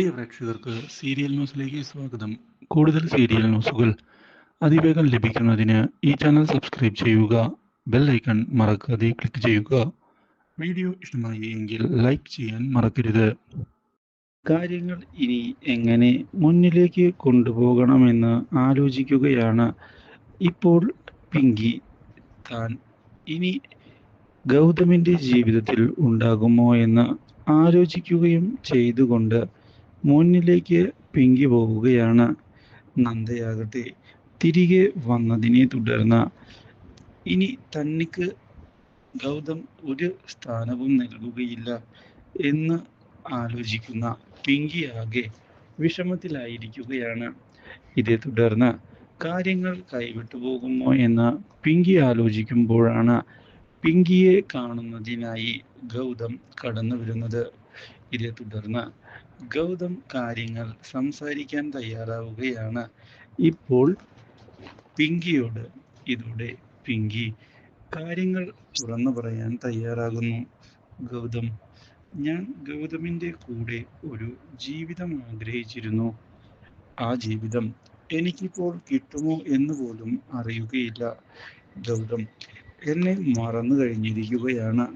പ്രിയ പ്രേക്ഷകർക്ക് സീരിയൽ ന്യൂസിലേക്ക് സ്വാഗതം. കൂടുതൽ സീരിയൽ ന്യൂസുകൾ അതിവേഗം ലഭിക്കുന്നതിന് ഈ ചാനൽ സബ്സ്ക്രൈബ് ചെയ്യുക ബെൽ ഐക്കൺ മറക്കാതെ ക്ലിക്ക് ചെയ്യുക. വീഡിയോ ഇഷ്ടമായി എങ്കിൽ ലൈക്ക് ചെയ്യാൻ മറക്കരുത്. കാര്യങ്ങൾ ഇനി എങ്ങനെ മുന്നിലേക്ക് കൊണ്ടുപോകണമെന്ന് ആലോചിക്കുകയാണ് ഇപ്പോൾ പിങ്കി. താൻ ഇനി ഗൗതമിന്റെ ജീവിതത്തിൽ ഉണ്ടാകുമോ എന്ന് ആലോചിക്കുകയും ചെയ്തുകൊണ്ട് മുന്നിലേക്ക് പിങ്കി പോവുകയാണ് നന്ദയാകട്ടെ തിരികെ വന്നതിനെ തുടർന്ന് ഇനി തനിക്ക് ഗൗതം ഒരു സ്ഥാനവും നൽകുകയില്ല എന്ന് ആലോചിക്കുന്ന പിങ്കി ആകെ വിഷമത്തിലായിരിക്കുകയാണ്. ഇതേ തുടർന്ന് കാര്യങ്ങൾ കൈവിട്ടു പോകുമോ എന്ന് പിങ്കി ആലോചിക്കുമ്പോഴാണ് പിങ്കിയെ കാണുന്നതിനായി ഗൗതം കടന്നു വരുന്നത് ഇതേ തുടർന്ന് ഗൗതം കാര്യങ്ങൾ സംസാരിക്കാൻ തയ്യാറാവുകയാണ്. ഇപ്പോൾ പിങ്കിയോട് ഇതോടെ പിങ്കി കാര്യങ്ങൾ തുറന്നു പറയാൻ തയ്യാറാകുന്നു. ഗൗതം ഞാൻ ഗൗതമിന്റെ കൂടെ ഒരു ജീവിതം ആഗ്രഹിച്ചിരുന്നു. ആ ജീവിതം എനിക്കിപ്പോൾ കിട്ടുമോ എന്ന് പോലും അറിയുകയില്ല. ഗൗതം എന്നെ മറന്നു കഴിഞ്ഞിരിക്കുകയാണ്.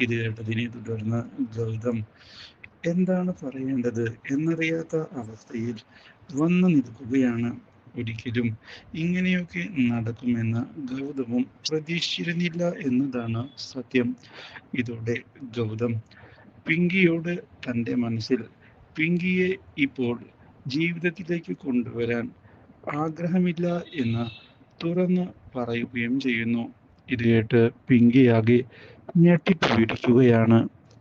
ഇത് കേട്ടതിനെ തുടർന്ന് ഗൗതം എന്താണ് പറയേണ്ടത് എന്നറിയാത്ത അവസ്ഥയിൽ വന്നു നിൽക്കുകയാണ് ഒരിക്കലും. ഇങ്ങനെയൊക്കെ നടക്കുമെന്ന് ഗൗതമും പ്രതീക്ഷിച്ചിരുന്നില്ല എന്നതാണ് സത്യം. ഇതോടെ ഗൗതം പിങ്കിയോട് തന്റെ മനസ്സിൽ പിങ്കിയെ ഇപ്പോൾ ജീവിതത്തിലേക്ക് കൊണ്ടുവരാൻ ആഗ്രഹമില്ല എന്ന് തുറന്ന് പറയുകയും ചെയ്യുന്നു. ഇത് കേട്ട് പിങ്കിയാകെ ഞെട്ടിപ്പിടിക്കുകയാണ്